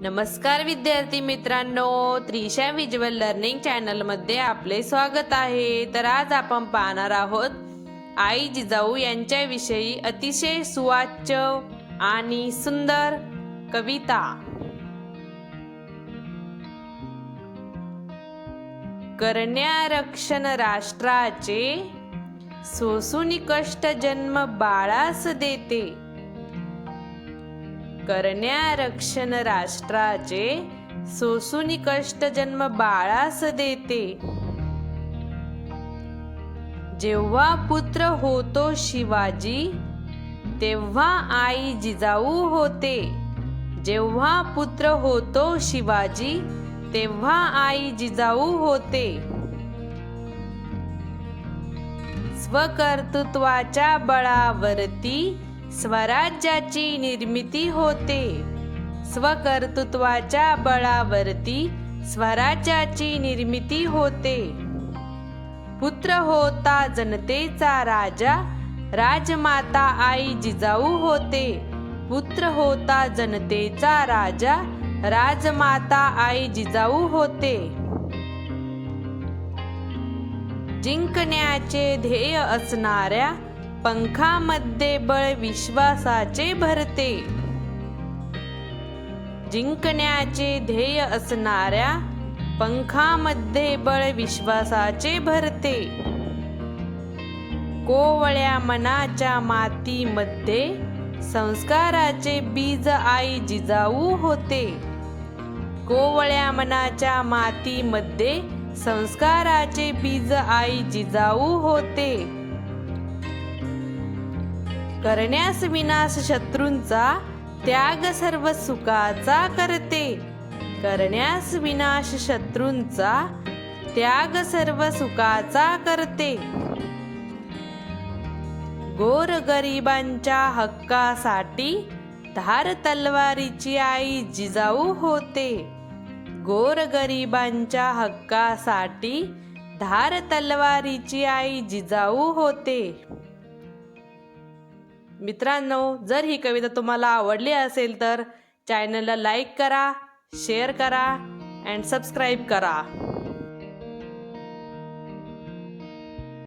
नमस्कार विद्यार्थी मित्रांनो त्रिशा विज्युअल लर्निंग चॅनलमध्ये आपले स्वागत आहे. तर आज आपण पाहणार आहोत आई जिजाऊ यांच्याविषयी अतिशय सुवाच्य आणि सुंदर कविता. करण्या रक्षण राष्ट्राचे सोसून कष्ट जन्म बाळास देते. करण्या रक्षण राष्ट्राचे सोसून कष्ट जन्म बाळास देते. जेव्हा पुत्र होतो शिवाजी तेव्हा आई जिजाऊ होते. जेव्हा पुत्र होतो शिवाजी तेव्हा आई जिजाऊ होते. स्वकर्तृत्वाच्या बळावरती स्वराज्याची निर्मिती होते. स्वकर्तृत्वाच्या बळावरती स्वराज्याची निर्मिती होते. पुत्र होता जनतेचा राजा राजमाता आई जिजाऊ होते. पुत्र होता जनतेचा राजा राजमाता आई जिजाऊ होते. जिंकण्याचे ध्येय असणाऱ्या पंखामध्ये बळ विश्वासाचे भरते. जिंकण्याचे ध्येय असणाऱ्या पंखामध्ये बळ विश्वासाचे भरते. कोवळ्या मनाच्या मातीमध्ये संस्काराचे बीज आई जिजाऊ होते. कोवळ्या मनाच्या मातीमध्ये संस्काराचे बीज आई जिजाऊ होते. करण्यास विनाश शत्रूंचा त्याग सर्व सुखाचा करते. करण्यास विनाश शत्रूंचा त्याग सर्व सुखाचा करते. गोर गरिबांच्या हक्कासाठी धार तलवारीची आई जिजाऊ होते. गोर गरिबांच्या हक्कासाठी धार तलवारीची आई जिजाऊ होते. मित्रांनो जर ही कविता तुम्हाला आवडली असेल तर चॅनलला लाईक करा शेअर करा अँड सबस्क्राईब करा.